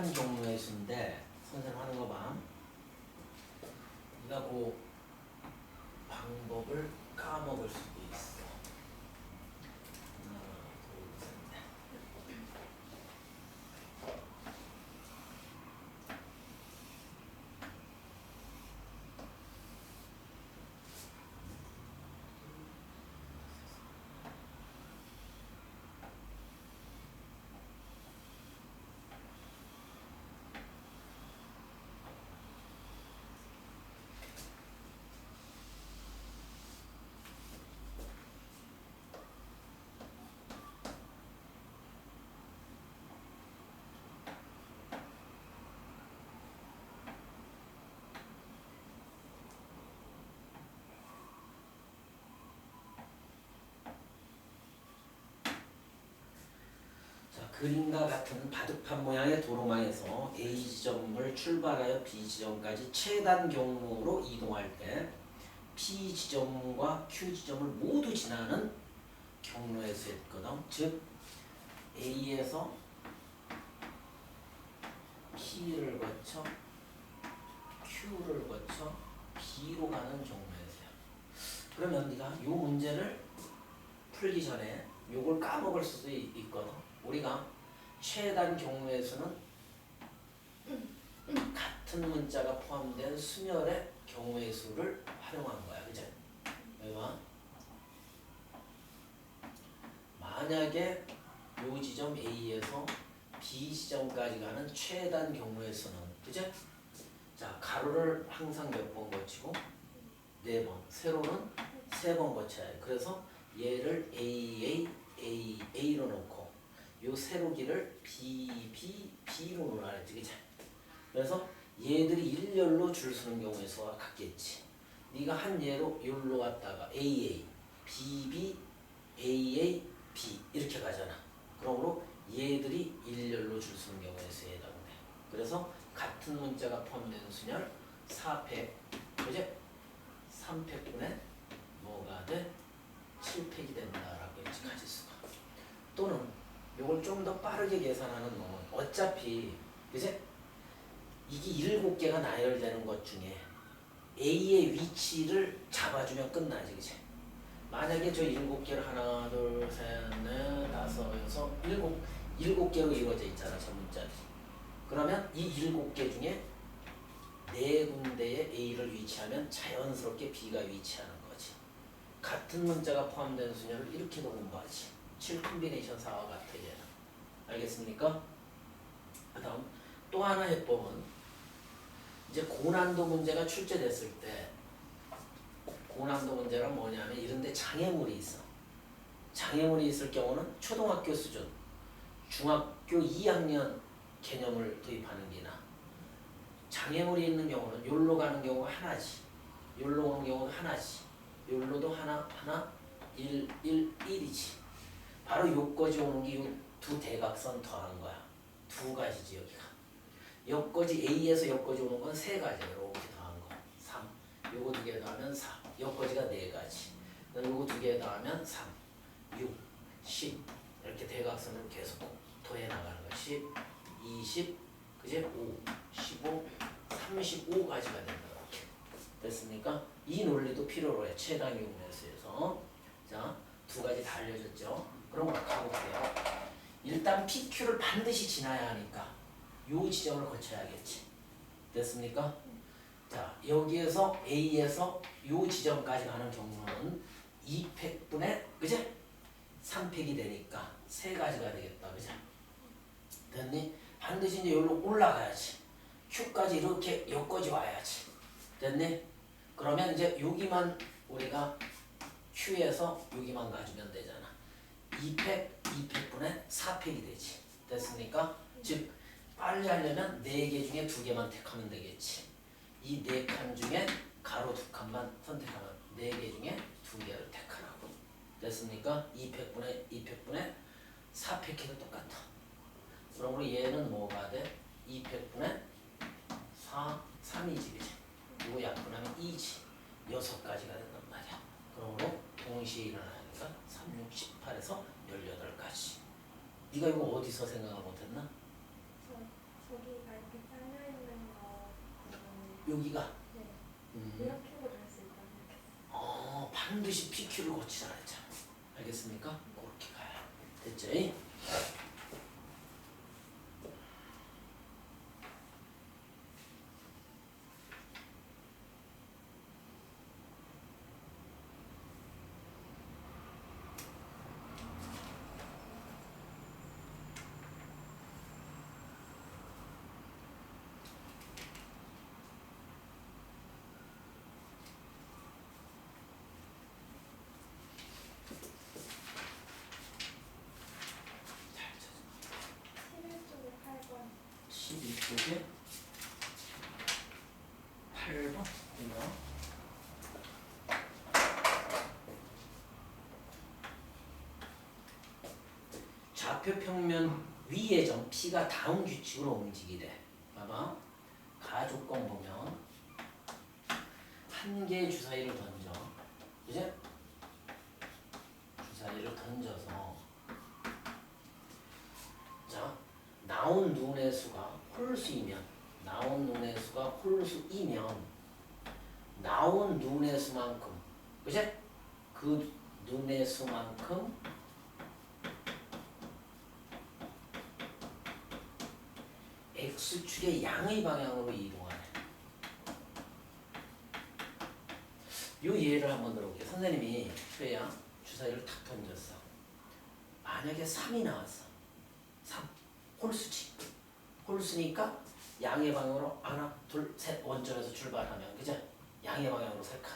최단 경우의 수인데 선생님 하는 거 봐. 네가 그 방법을 까먹을 수도 있어. 하나, 둘, 셋, 넷. 자, 그림과 같은 바둑판 모양의 도로망에서 A 지점을 출발하여 B 지점까지 최단 경로로 이동할 때 P 지점과 Q 지점을 모두 지나는 경로의 수였거든. 즉 A에서 P를 거쳐 Q를 거쳐 B로 가는 경로의 수야. 그러면 네가 이 문제를 풀기 전에 요걸 까먹을 수도 있- 있거든. 우리가 최단 경우의 수는 같은 문자가 포함된 수열의 경우의 수를 활용한 거야. 그죠? 여기 봐. 만약에 요 지점 A에서 B 지점까지 가는 최단 경우의 수는 그죠? 자, 가로를 항상 몇 번 거치고 네 번, 세로는 세 번 거쳐야 해. 그래서 얘를 AA, A, A로 놓고 요 세로기를 B, B, B로 했지, 그치? 그래서 얘들이 일렬로 줄 서는 경우의 수와 같겠지. 네가 한 예로 열로 왔다가 AA, BB, AA, B 이렇게 가잖아. 그러므로 얘들이 일렬로 줄 서는 경우의 수에 해당돼. 그래서 같은 문자가 포함된 수열 4팩, 그지? 3팩분의 뭐가 돼? 7팩이 된다라고 했지 가지수가. 또는 요걸 좀 더 빠르게 계산하는 건 어차피 그지? 이게 일곱 개가 나열되는 것 중에 A의 위치를 잡아주면 끝나지 그지? 만약에 저 일곱 개를 하나 둘셋넷 다섯 여섯 일곱 일곱 개로 이루어져 있잖아 저 문자들이 그러면 이 일곱 개 중에 네 군데에 A를 위치하면 자연스럽게 B가 위치하는 거지 같은 문자가 포함된 수열을 이렇게도 공부하지 7 콤비네이션 4와 같아 알겠습니까? 그 다음 또 하나 해법은 이제 고난도 문제가 출제됐을 때 고난도 문제가 뭐냐면 이런데 장애물이 있어 장애물이 있을 경우는 초등학교 수준 중학교 2학년 개념을 도입하는 게 나아 장애물이 있는 경우는 요로 가는 경우가 하나지 요로 오는 경우가 하나지 요로도 하나 하나 1 1 1이지 바로 요까지 오는 게 요 두 대각선 더한 거야. 두 가지지 여기가. 여까지 A에서 여까지 오는 건 세 가지 이렇게 더한 거. 3. 요거 두 개 더하면 4. 여까지가 네 가지. 요거 두 개 더하면 3. 6, 10 이렇게 대각선을 계속 더해 나가는 거야. 10, 20, 그제 5, 15, 35가지가 된다. 이렇게. 됐습니까? 이 논리도 필요로 해. 최단 경우에서. 자, 두 가지 다 알려줬죠. 그럼 가볼게요. 일단 PQ를 반드시 지나야 하니까 요 지점을 거쳐야겠지. 됐습니까? 자, 여기에서 A에서 요 지점까지 가는 경우는 2팩분의 그제? 3팩이 되니까 세 가지가 되겠다. 그제? 됐니? 반드시 이제 여기로 올라가야지. Q까지 이렇게 여기까지 와야지. 됐니? 그러면 이제 여기만 우리가 Q에서 여기만 가주면 되잖아. 2팩, 2팩분의 4팩이 되지. 됐습니까? 즉 빨리 하려면 4개 중에 2개만 택하면 되겠지. 이 4칸 중에 가로 2칸만 선택하면 4개 중에 2개를 택하라고. 됐습니까? 2팩분의 2팩분의 4팩해도 똑같아. 그러므로 얘는 뭐가 돼? 2팩분의 4, 3이지 그지? 이거 약분하면 2지. 6가지가 된단 말이야. 그러므로 동시에 일어나니 까 3, 6, 18에서 18가지. 네가 이거 어디서 생각을 못했나? 저 저기 여기 잘려 있는 거 보면 여기가 네 음, 이렇게도 될수 있다고 생각했어요. 어, 반드시 PQ를 고치라 했잖아. 알겠습니까? 그렇게 가요. 됐죠? 잘 찾아. 11쪽에 8번 12쪽에 8번 이거 좌표 평면 위의 점 P가 다음 규칙으로 움직이래 봐봐. 가조건 보면 한 개의 주사위를 던져. 이제 주사위를 던져서 자 나온 눈의 수가 홀수이면 나온 눈의 수가 홀수이면 나온 눈의 수만큼 그제 그 눈의 수만큼 x축의 양의 방향으로 이동하네. 요 예를 한번 들어볼게요. 선생님이 표야 주사위를 탁 던졌어. 만약에 3이 나왔어. 3 홀수지. 홀수니까 양의 방향으로 하나, 둘, 셋 원점에서 출발하면 그죠? 양의 방향으로 세 칸.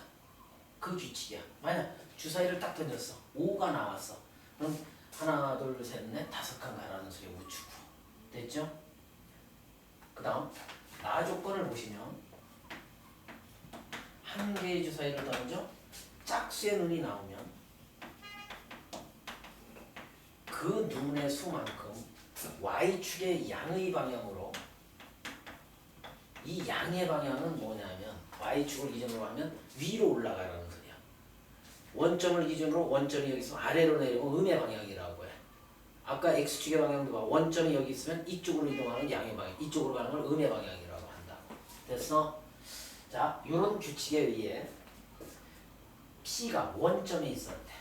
그 규칙이야. 만약 주사위를 딱 던졌어. 5가 나왔어. 그럼 하나, 둘, 셋, 넷, 다섯 칸 가라는 소리 우측으로. 됐죠? 그 다음 나 조건을 보시면 한 개의 주사위를 던져 짝수의 눈이 나오면 그 눈의 수만큼 y축의 양의 방향으로 이 양의 방향은 뭐냐면 y축을 기준으로 하면 위로 올라가라는 소리야. 원점을 기준으로 원점이 여기 있으면 아래로 내리고 음의 방향이라고 해. 아까 x축의 방향도 봐. 원점이 여기 있으면 이쪽으로 이동하는 양의 방향, 이쪽으로 가는 걸 음의 방향이라고 한다. 됐어? 자, 이런 규칙에 의해 P가 원점에 있었대.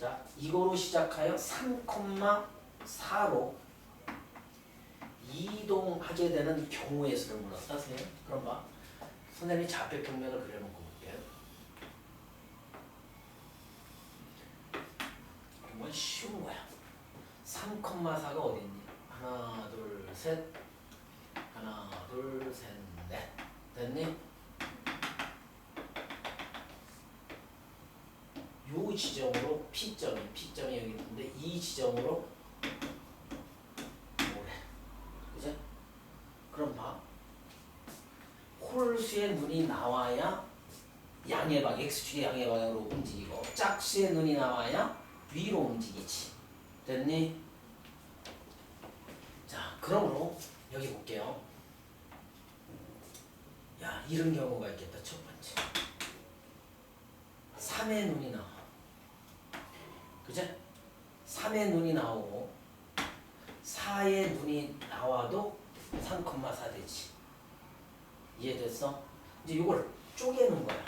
자, 이거로 시작하여 3,4로 이동하게 되는 경우의 수를 물었다, 선생님. 그럼 봐. 선생님이 좌표 평면을 그려놓고 볼게요. 정말 쉬운 거야. 3,4가 어디 있니? 하나, 둘, 셋. 하나, 둘, 셋, 넷. 됐니? 요 지점으로 P점이, P점이 여기 있는데 이 지점으로 뭐래? 그죠? 그럼 봐. 홀수의 눈이 나와야 양의 방, X축의 양의 방향으로 움직이고 짝수의 눈이 나와야 위로 움직이지. 됐니? 자, 그러므로 여기 볼게요. 야, 이런 경우가 있겠다. 첫 번째. 3의 눈이 나와. 그제? 3의 눈이 나오고 4의 눈이 나와도 3,4 되지. 이해됐어? 이제 이걸 쪼개는 거야.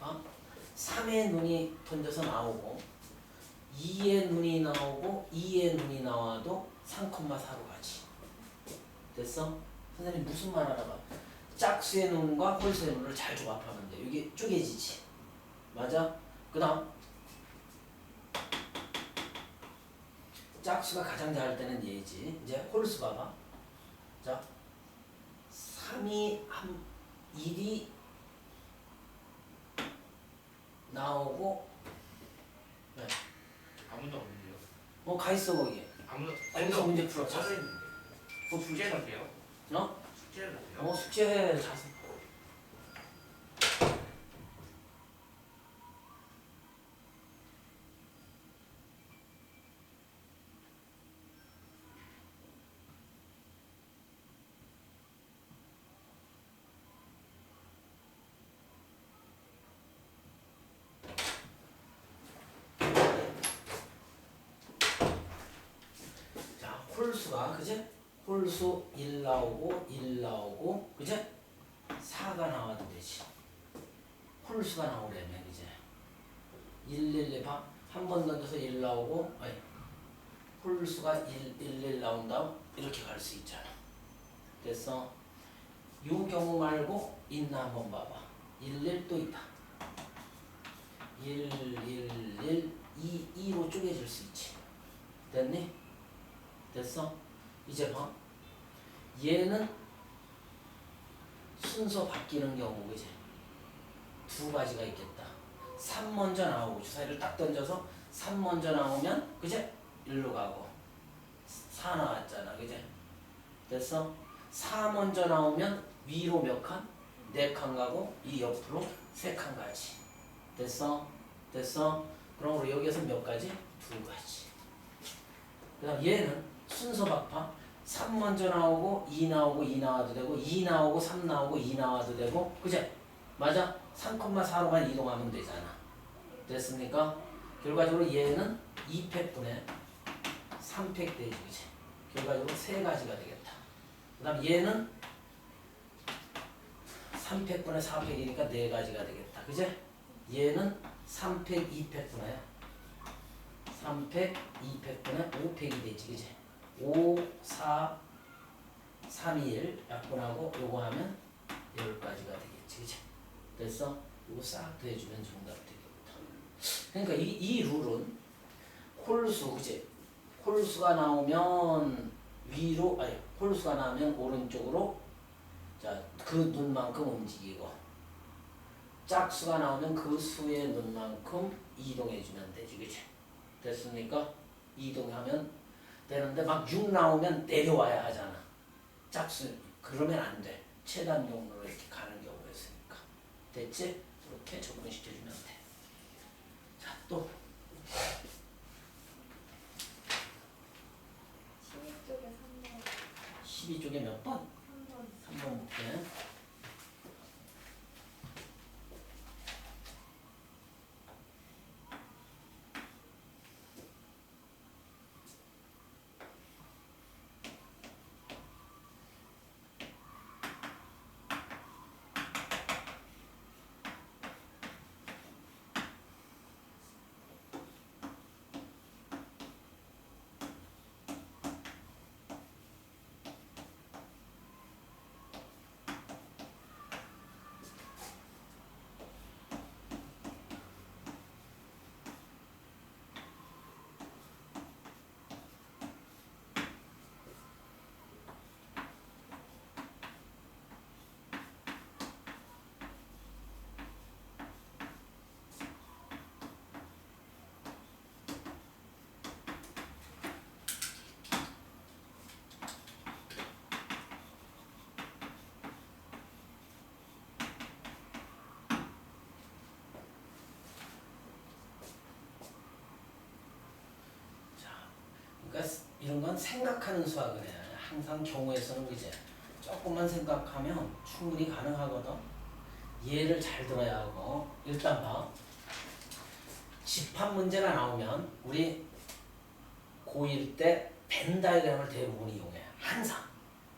어? 3의 눈이 던져서 나오고 2의 눈이 나오고 2의 눈이 나와도 3,4로 가지. 됐어? 선생님 무슨 말 알아봐? 짝수의 눈과 홀수의 눈을 잘 조합하면 돼. 이게 쪼개지지. 맞아? 그 다음 짝수가 가장 잘 때는 얘지. 이제 홀수 봐봐. 자, 3이 한 1이 나오고 네. 아무도 없는데요. 뭐가 있어 거기. 아무도 거기서 문제 풀어. 있는데. 뭐? 숙제를 해요? 어? 숙제를 해요? 어 숙제해 자세. 자 홀수 1 나오고 1 나오고 그제? 4가 나와도 되지. 홀수가 나오려면 이제 1, 1, 1, 한번 던져서 1 나오고 아니 홀수가 1, 1, 1 나온다 이렇게 갈 수 있잖아. 됐어? 이 경우 말고 있나 한번 봐봐. 1, 1 또 있다. 1, 1, 1, 2, 2로 쪼개질 수 있지. 됐니? 됐어? 이제 봐. 얘는 순서 바뀌는 경우 그지? 두 가지가 있겠다. 3 먼저 나오고 주사위를 딱 던져서 3 먼저 나오면 그제? 일로 가고 4 나왔잖아 그제? 됐어? 4 먼저 나오면 위로 몇 칸? 네 칸 가고 이 옆으로 세 칸 가지. 됐어? 됐어? 그럼 우리 여기에서 몇 가지? 두 가지. 그 다음 얘는 순서 박파 3 먼저 나오고 2 나오고 2 나와도 되고 2 나오고 3 나오고 2 나와도 되고 그제? 맞아? 3,4로만 이동하면 되잖아. 됐습니까? 결과적으로 얘는 2팩분의 3팩 되지 그지? 결과적으로 세 가지가 되겠다. 그 다음 얘는 3팩분의 4팩이니까 네 가지가 되겠다. 그제? 얘는 3팩, 2팩분의 3팩, 2팩분의 5팩이 되지 그지? 5, 4, 3, 2, 1 약분하고 요거 하면 10가지가 되겠지 그지? 됐어? 이거 싹 더해주면 정답 되겠다. 그러니까 이, 이 룰은 홀수 그지? 홀수가 나오면 위로 아니 홀수가 나오면 오른쪽으로 자그 눈만큼 움직이고 짝수가 나오면 그 수의 눈만큼 이동해주면 되지 그지? 됐습니까? 이동하면 되는데 막 6 나오면 내려와야 하잖아. 짝수 그러면 안 돼. 최단 용도로 이렇게 가는 경우가 있으니까. 됐지? 이렇게 접근시켜주면 돼. 자, 또 12쪽에 3번 12쪽에 몇 번? 3번 3번 볼게. 자, 그러니까 이런 건 생각하는 해. 항상 경우에서는 이제 조금만 생각하면 충분히 가능하거든. 예를 잘 들어야 하고 일단 봐. 집합 문제가 나오면 우리 고1 때 벤 다이그램을 대부분 이용해. 항상.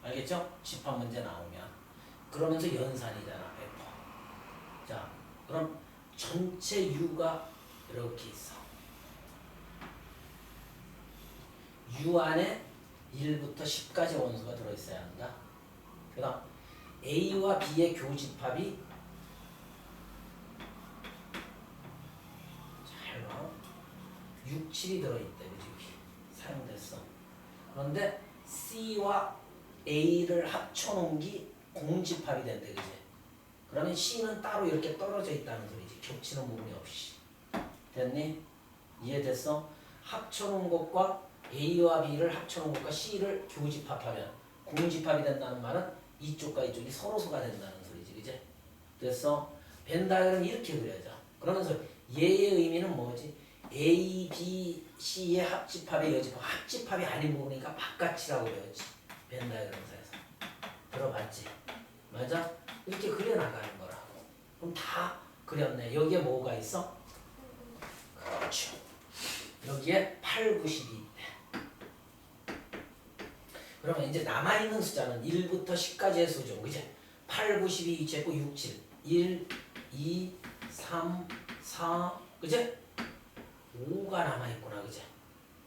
알겠죠? 집합 문제 나오면. 그러면서 연산이잖아. 100%. 자, 그럼 전체 U가 이렇게 있어. U 안에 1부터 10까지 원소가 들어있어야 한다. 그 다음 A와 B의 교집합이 잘 봐. 6, 7이 들어있대. 그지? 사용됐어. 그런데 C와 A를 합쳐놓은 게 공집합이 된대. 그지? 그러면 C는 따로 이렇게 떨어져 있다는 소리지. 겹치는 부분이 없이. 됐니? 이해됐어? 합쳐놓은 것과 A와 B를 합쳐놓은 것과 C를 교집합하면 공집합이 된다는 말은 이쪽과 이쪽이 서로서가 된다는 소리지, 그제? 됐어? 벤 다이그램 이렇게 그려져. 그러면서 얘의 의미는 뭐지? A, B, C의 합집합의 여집합, 합집합이 아닌 부분이니까 바깥이라고 그려지. 벤 다이그램에서 들어봤지? 맞아? 이렇게 그려나가는 거라고. 그럼 다 그렸네. 여기에 뭐가 있어? 그렇죠. 여기에 8, 92 있대. 그러면 이제 남아있는 숫자는 1부터 10까지의 수죠. 그지? 8, 9, 12, 2, 9, 6, 7. 1, 2, 3, 4. 그지? 5가 남아있구나. 그지?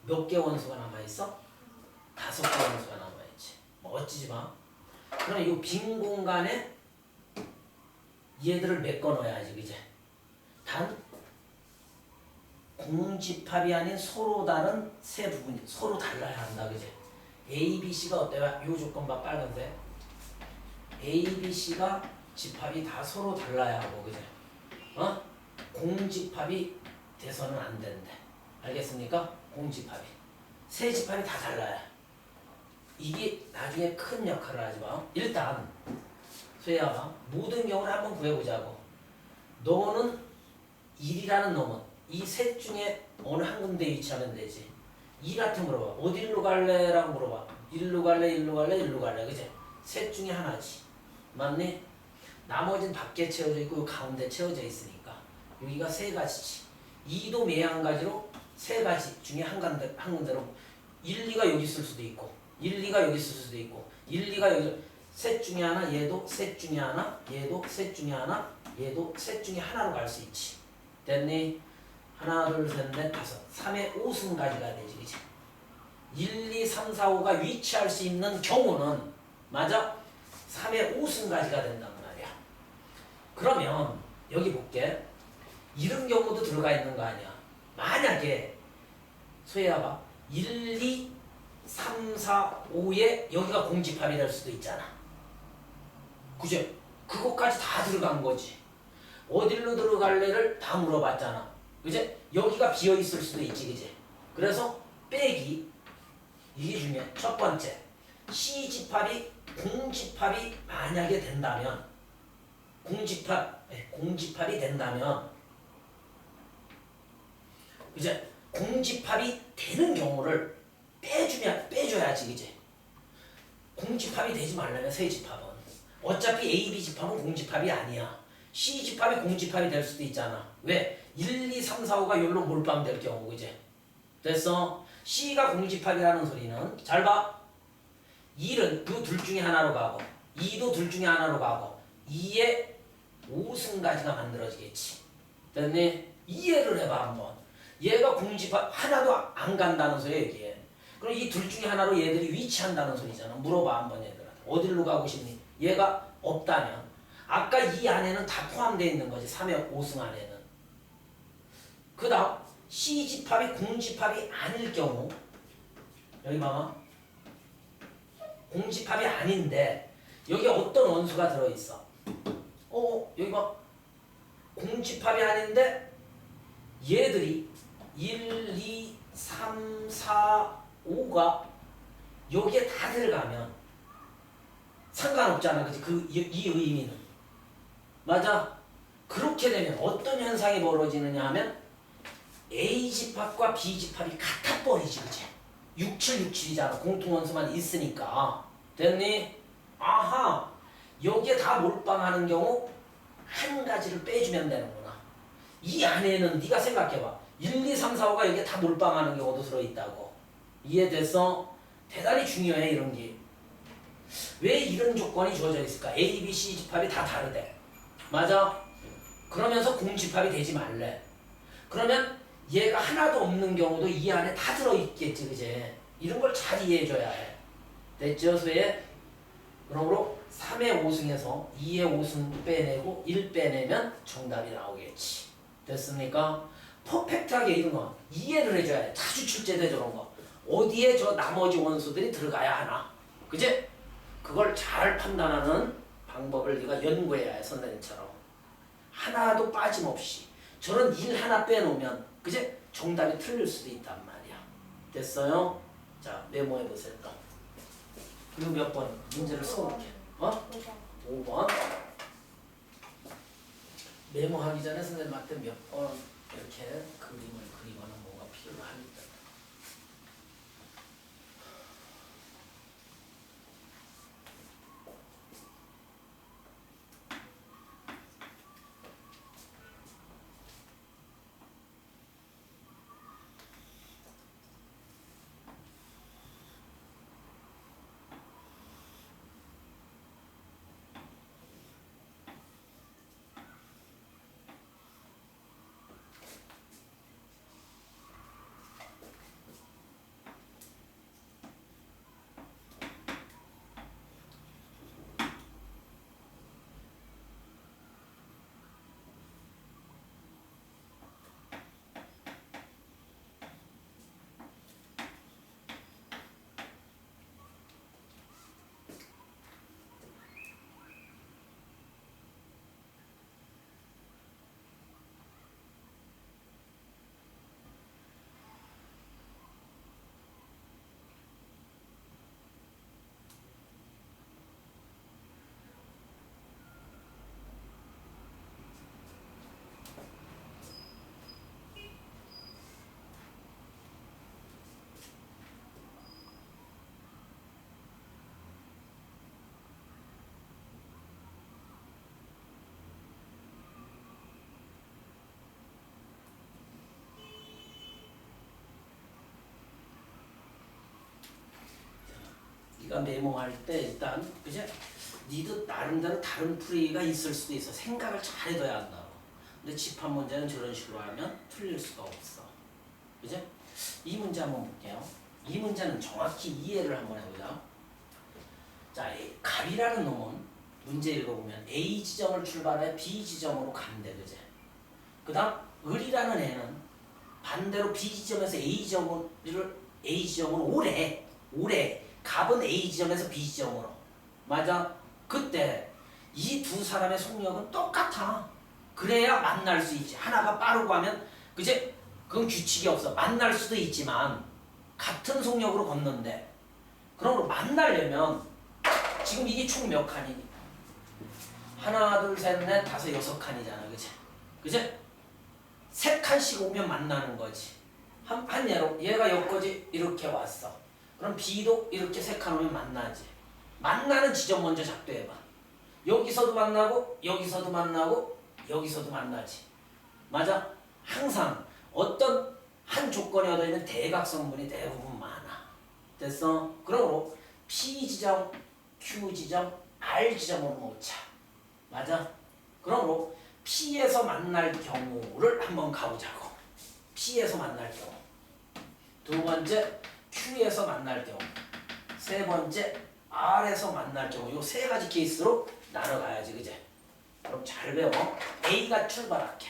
몇 개 원수가 남아있어? 다섯 개 원수가 남아있지. 멋지지 마. 그럼 이 빈 공간에 얘들을 메꿔 넣어야지. 그지? 단 공집합이 아닌 서로 다른 세 부분이 서로 달라야 한다. 그지? A, B, C가 어때요? 요 조건 봐 빨간색. A, B, C가 집합이 다 서로 달라야 하고 그지? 어? 공집합이 돼서는 안 된대. 알겠습니까? 공집합이. 세 집합이 다 달라요. 이게 나중에 큰 역할을 하지 마. 일단 소혜야 모든 경우를 한번 구해보자고. 너는 1이라는 놈은 이 셋 중에 어느 한 군데 위치하면 되지. 2한테 물어봐. 어디로 갈래라고 물어봐. 일로 갈래, 일로 갈래, 일로 갈래. 그지? 셋 중에 하나지. 맞니? 나머지는 밖에 채워져 있고 요 가운데 채워져 있으니까 여기가 세 가지지. 2도 매한 가지로 세 가지 중에 한 군데 한 군데로 1, 2가 여기 있을 수도 있고 1, 2가 여기 있을 수도 있고 1, 2가 여기 셋 중에 하나 얘도 셋 중에 하나 얘도 셋 중에 하나 얘도 셋 중에 하나로 갈 수 있지. 됐니? 하나 둘 셋 넷 다섯. 3의 5승까지가 되지 그치? 1, 2, 3, 4, 5가 위치할 수 있는 경우는 맞아? 3의 5승까지가 된단 말이야. 그러면 여기 볼게. 이런 경우도 들어가 있는 거 아니야. 만약에 소혜야 봐 1, 2, 3, 4, 5에 여기가 공집합이 될 수도 있잖아. 그죠? 그것까지 다 들어간 거지. 어디로 들어갈래를 다 물어봤잖아 그지? 여기가 비어 있을 수도 있지, 그지? 그래서 빼기 이게 중요해. 첫 번째, C 집합이 공집합이 만약에 된다면 공집합 네, 공집합이 된다면 이제 공집합이 되는 경우를 빼주면 빼줘야지, 그지? 공집합이 되지 말라면 세 집합은 어차피 A, B 집합은 공집합이 아니야. C 집합이 공집합이 될 수도 있잖아. 왜? 1, 2, 3, 4, 5가 여기로 몰빵될 경우 그지? 됐어? C가 공집합이라는 소리는 잘 봐. 1은 그 둘 중에 하나로 가고 2도 둘 중에 하나로 가고 2의 5승까지가 만들어지겠지. 됐니? 이해를 해봐 한번. 얘가 공집합 하나도 안 간다는 소리야 여기에. 그럼 이 둘 중에 하나로 얘들이 위치한다는 소리잖아. 물어봐 한번 얘들한테. 어디로 가고 싶니? 얘가 없다면 아까 이 안에는 다 포함되어 있는 거지. 3의 5승 안에는. 그 다음 C집합이 공집합이 아닐 경우 여기 봐봐. 공집합이 아닌데 여기 어떤 원수가 들어있어. 어 여기 봐. 공집합이 아닌데 얘들이 1, 2, 3, 4, 5가 여기에 다 들어가면 상관없잖아. 그지? 그, 이, 이 의미는. 맞아? 그렇게 되면 어떤 현상이 벌어지느냐 하면 A 집합과 B 집합이 같아 버리지, 그지? 6767이잖아. 공통원수만 있으니까. 됐니? 아하! 여기에 다 몰빵하는 경우 한 가지를 빼주면 되는구나. 이 안에는 네가 생각해봐. 1, 2, 3, 4, 5가 여기에 다 몰빵하는 경우도 들어있다고. 이해됐어? 대단히 중요해, 이런 게. 왜 이런 조건이 주어져 있을까? A, B, C 집합이 다 다르대. 맞아? 그러면서 공집합이 되지 말래. 그러면 얘가 하나도 없는 경우도 이 안에 다 들어있겠지, 그제? 이런 걸 잘 이해해줘야 해. 됐죠, 소혜? 그러므로 3의 5승에서 2의 5승 빼내고 1 빼내면 정답이 나오겠지. 됐습니까? 퍼펙트하게 이런 거 이해를 해줘야 돼. 자주 출제돼 저런 거. 어디에 저 나머지 원수들이 들어가야 하나. 그제? 그걸 잘 판단하는 방법을 네가 연구해야 해, 선생님처럼. 하나도 빠짐없이. 저런 일 하나 빼놓으면, 그제? 정답이 틀릴 수도 있단 말이야. 됐어요? 자, 메모해 보세요. 또. 그리고 몇 번 문제를 써볼게. 어? 5번. 메모하기 전에 선생님한테 몇 번 이렇게 그림을 그리거나 뭐가 필요합니다. 네가 메모할 때 일단 그제 니도 나름대로 다른 풀이가 있을 수도 있어. 생각을 잘 해둬야 한다고. 근데 집합 문제는 저런 식으로 하면 틀릴 수가 없어. 그제? 이 문제 한번 볼게요. 이 문제는 정확히 이해를 한번 해보자. 자, 이 갑이라는 놈은 문제 읽어보면 A 지점을 출발해 B 지점으로 간대, 그제? 그 다음 을이라는 애는 반대로 B 지점에서 A 지점을 A 지점으로 오래 오래 갑은 A 지점에서 B 지점으로. 맞아? 그때 이 두 사람의 속력은 똑같아. 그래야 만날 수 있지. 하나가 빠르고 하면 그제 그건 규칙이 없어. 만날 수도 있지만 같은 속력으로 걷는데 그럼 만나려면 지금 이게 총 몇 칸이니? 하나 둘 셋 넷 다섯 여섯 칸이잖아. 그제? 그제? 세 칸씩 오면 만나는 거지. 한, 한 예로 얘가 여기까지 이렇게 왔어. 그럼 B도 이렇게 오면 만나지. 만나는 지점 먼저 작도해봐. 여기서도 만나고 여기서도 만나고 여기서도 만나지. 맞아? 항상 어떤 한 조건에 얻어 있는 대각선분이 대부분 많아. 됐어? 그러므로 P 지점, Q 지점, R 지점으로 놓자. 맞아? 그러므로 P에서 만날 경우를 한번 가보자고. P에서 만날 경우. 두 번째 Q에서 만날 경우. 세 번째 R에서 만날 경우. 요세 가지 케이스로 나눠가야지, 그제? 그럼 잘 배워. A가 출발할게.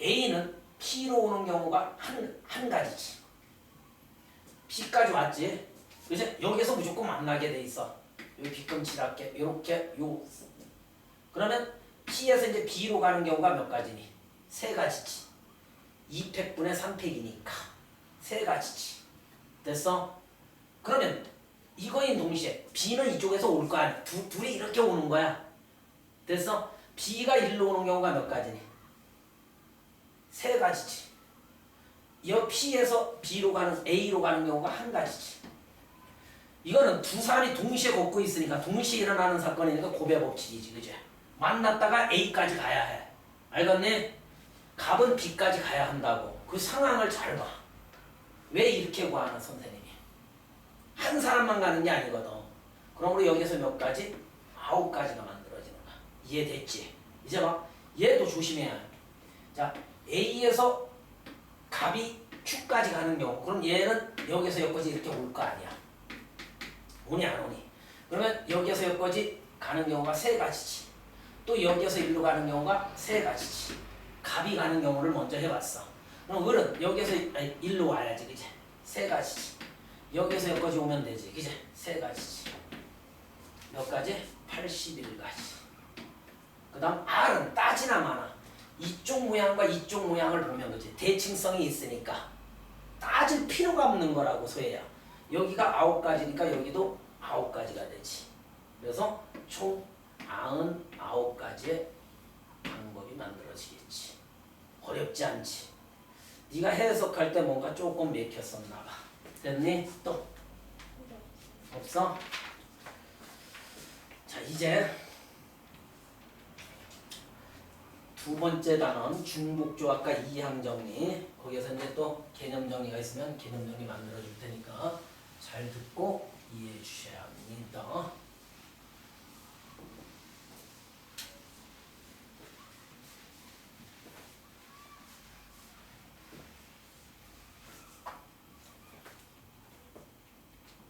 A는 P로 오는 경우가 한, 한 가지지. P까지 왔지? 그제? 여기서 무조건 만나게 돼 있어. 요 뒤꿈치랄게. 요렇게, 요. 그러면 P에서 이제 B로 가는 경우가 몇 가지니? 세 가지지. 2팩분의 3팩이니까 세 가지지. 됐어? 그러면 이거인 동시에 B는 이쪽에서 올 거 아니야. 두, 둘이 이렇게 오는 거야. 됐어? B가 일로 오는 경우가 몇 가지니? 세 가지지. 이 P에서 B로 가는 A로 가는 경우가 한 가지지. 이거는 두 사람이 동시에 걷고 있으니까 동시에 일어나는 사건이니까 고배 법칙이지, 그죠? 만났다가 A까지 가야 해. 알겠니? 갑은 B까지 가야 한다고. 그 상황을 잘 봐. 왜 이렇게 구하나 선생님이? 한 사람만 가는 게 아니거든. 그러므로 여기서 몇 가지? 아홉 가지가 만들어지는 거야. 이해됐지? 이제 봐. 얘도 조심해야 해. 자, A에서 갑이 Q까지 가는 경우. 그럼 얘는 여기서 여기까지 이렇게 올 거 아니야. 오니 안 오니? 그러면 여기에서 여기까지 가는 경우가 세 가지지. 또 여기에서 일로 가는 경우가 세 가지지. 갑이 가는 경우를 먼저 해봤어. 그럼 을은 여기에서 아니, 일로 와야지, 그제? 세 가지지. 여기에서 여기까지 오면 되지, 그제? 세 가지지. 몇 가지? 81가지. 그 다음 R은 따지나 마나. 이쪽 모양과 이쪽 모양을 보면 그지? 대칭성이 있으니까 따질 필요가 없는 거라고 소혜야. 여기가 아홉 가지니까 여기도 아홉 가지가 되지. 그래서 총 아흔 아홉 가지의 방법이 만들어지겠지. 어렵지 않지. 네가 해석할 때 뭔가 조금 맥혔었나 봐. 됐니? 또 없어? 자 이제 두 번째 단원 중복조합과 이항 정리 거기에서 이제 또 개념 정리가 있으면 개념 정리 만들어 줄 테니까 잘 듣고 이해해 주셔야 합니다.